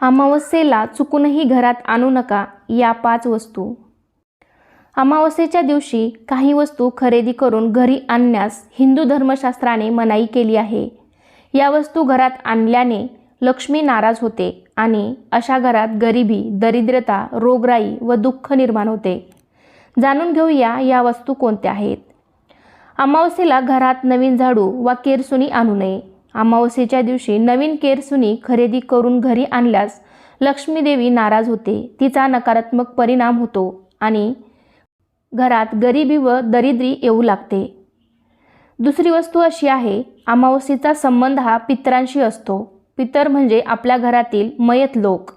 अमावस्येला चुकूनही घरात आणू नका या पाच वस्तू. अमावस्येच्या दिवशी काही वस्तू खरेदी करून घरी आणण्यास हिंदू धर्मशास्त्राने मनाई केली आहे. या वस्तू घरात आणल्याने लक्ष्मी नाराज होते आणि अशा घरात गरिबी दरिद्रता रोगराई व दुःख निर्माण होते. जाणून घेऊया या वस्तू कोणत्या आहेत. अमावस्येला घरात नवीन झाडू वा केरसुनी आणू नये. अमावस्येच्या दिवशी नवीन केरसुनी खरेदी करून घरी आणल्यास लक्ष्मीदेवी नाराज होते. तिचा नकारात्मक परिणाम होतो आणि घरात गरिबी व दरिद्री येऊ लागते. दुसरी वस्तू अशी आहे अमावस्येचा संबंध हा पितरांशी असतो. पितर म्हणजे आपल्या घरातील मयत लोक.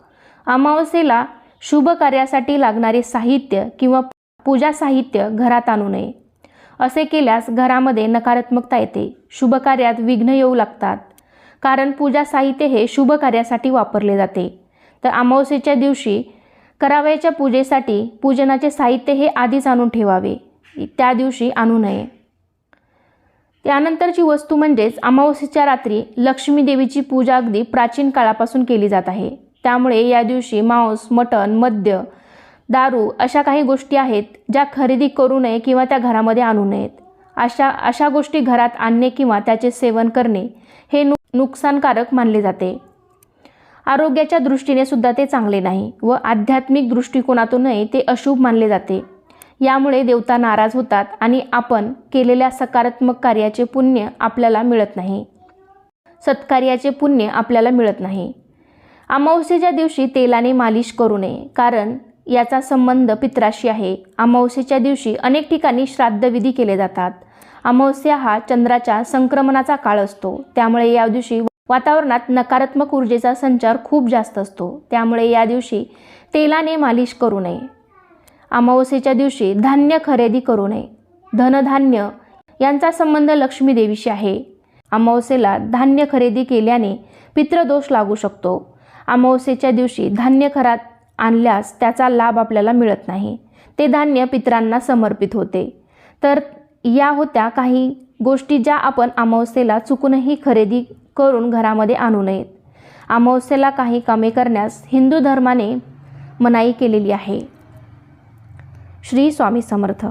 अमावस्येला शुभ कार्यासाठी लागणारे साहित्य किंवा पूजा साहित्य घरात आणू नये. असे केल्यास घरामध्ये नकारात्मकता येते. शुभ कार्यात विघ्न येऊ लागतात. कारण पूजा साहित्य हे शुभ कार्यासाठी वापरले जाते. तर अमावस्येच्या दिवशी करावयाच्या पूजेसाठी पूजनाचे साहित्य हे आधीच आणून ठेवावे. त्या दिवशी आणू नये. त्यानंतरची वस्तू म्हणजेच अमावस्येच्या रात्री लक्ष्मी देवीची पूजा अगदी प्राचीन काळापासून केली जात आहे. त्यामुळे या दिवशी मांस मटण मद्य दारू अशा काही गोष्टी आहेत ज्या खरेदी करू नये किंवा त्या घरामध्ये आणू नयेत. अशा अशा गोष्टी घरात आणणे किंवा त्याचे सेवन करणे हे नु नुकसानकारक मानले जाते. आरोग्याच्या दृष्टीने सुद्धा ते चांगले नाही व आध्यात्मिक दृष्टिकोनातूनही ते अशुभ मानले जाते. यामुळे देवता नाराज होतात आणि आपण केलेल्या सकारात्मक कार्याचे पुण्य आपल्याला मिळत नाही. सत्कार्याचे पुण्य आपल्याला मिळत नाही. अमावस्येच्या दिवशी तेलाने मालिश करू नये कारण याचा संबंध पित्राशी आहे. अमावस्येच्या दिवशी अनेक ठिकाणी श्राद्धविधी केले जातात. अमावस्या हा चंद्राच्या संक्रमणाचा काळ असतो. त्यामुळे या दिवशी वातावरणात नकारात्मक ऊर्जेचा संचार खूप जास्त असतो. त्यामुळे या दिवशी तेलाने मालिश करू नये. अमावस्येच्या दिवशी धान्य खरेदी करू नये. धनधान्य यांचा संबंध लक्ष्मी देवीशी आहे. अमावस्येला धान्य खरेदी केल्याने पितृदोष लागू शकतो. अमावस्येच्या दिवशी धान्य खरात आणल्यास त्याचा लाभ आपल्याला मिळत नाही. ते धान्य पितरांना समर्पित होते. तर या होत्या काही गोष्टी ज्या आपण अमावस्येला चुकूनही खरेदी करून घरामध्ये आणू नयेत. अमावस्येला काही कामे करण्यास हिंदू धर्माने मनाई केलेली आहे. श्री स्वामी समर्थ.